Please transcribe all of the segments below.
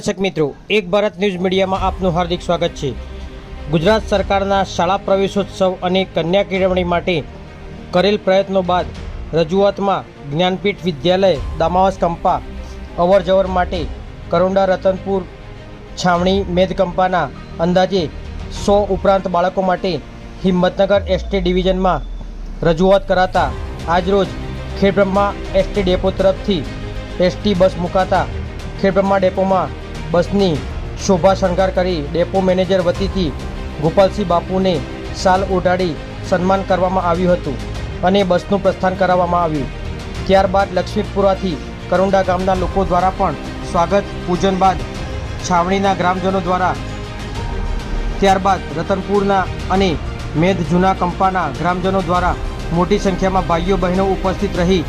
દર્શક મિત્રો, એક ભારત ન્યૂઝ મીડિયામાં આપનું હાર્દિક સ્વાગત છે. ગુજરાત સરકારના શાળા પ્રવેશોત્સવ અને કન્યા કેળવણી માટે કરેલ પ્રયત્નો બાદ રજૂઆતમાં જ્ઞાનપીઠ વિદ્યાલય, દામાવાસ કંપા અવર જવર માટે કરોંડા રતનપુર, છાવણી, મેદકંપાના અંદાજે સો ઉપરાંત બાળકો માટે હિંમતનગર એસટી ડિવિઝનમાં રજૂઆત કરાતા આજરોજ ખેડબ્રહ્મા એસટી ડેપો તરફથી એસટી બસ મુકાતા ખેડબ્રહ્મા ડેપોમાં બસની શોભા શણગાર કરી ડેપો મેનેજર વતીથી ગોપાલસિંહ બાપુને શાલ ઓઢાડી સન્માન કરવામાં આવ્યું હતું અને બસનું પ્રસ્થાન કરાવવામાં આવ્યું. ત્યારબાદ લક્ષ્મીપુરાથી કરુંડા ગામના લોકો દ્વારા પણ સ્વાગત, પૂજન બાદ છાવણીના ગ્રામજનો દ્વારા ત્યારબાદ રતનપુરના અને મેદ જૂના કંપાના ગ્રામજનો દ્વારા મોટી સંખ્યામાં ભાઈઓ બહેનો ઉપસ્થિત રહી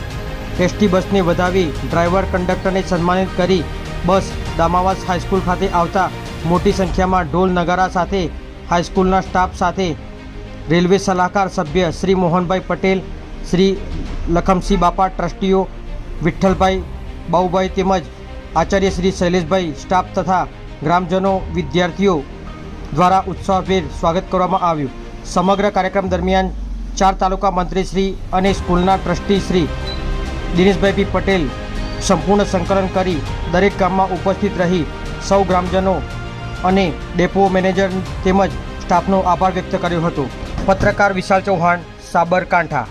એસટી બસને વધાવી ડ્રાઈવર કંડક્ટરને સન્માનિત કરી બસ દામાવાસ હાઈસ્કૂલ ખાતે આવતા મોટી સંખ્યામાં ઢોલ નગારા સાથે હાઈસ્કૂલના સ્ટાફ સાથે રેલવે સલાહકાર સભ્ય શ્રી મોહનભાઈ પટેલ, શ્રી લખમસિંહ બાપા, ટ્રસ્ટીઓ વિઠ્ઠલભાઈ બાઉભાઈ તેમજ આચાર્ય શ્રી શૈલેષભાઈ સ્ટાફ તથા ગ્રામજનો વિદ્યાર્થીઓ દ્વારા ઉત્સાહભેર સ્વાગત કરવામાં આવ્યું. સમગ્ર કાર્યક્રમ દરમિયાન ચાર તાલુકા મંત્રીશ્રી અને સ્કૂલના ટ્રસ્ટી શ્રી દિનેશભાઈ પટેલ સંપૂર્ણ સંકલન કરી દરેક ગામમાં ઉપસ્થિત રહી સૌ ગ્રામજનો અને ડેપો મેનેજર તેમજ સ્ટાફનો આભાર વ્યક્ત કર્યો હતો. પત્રકાર વિશાલ ચૌહાણ, સાબરકાંઠા.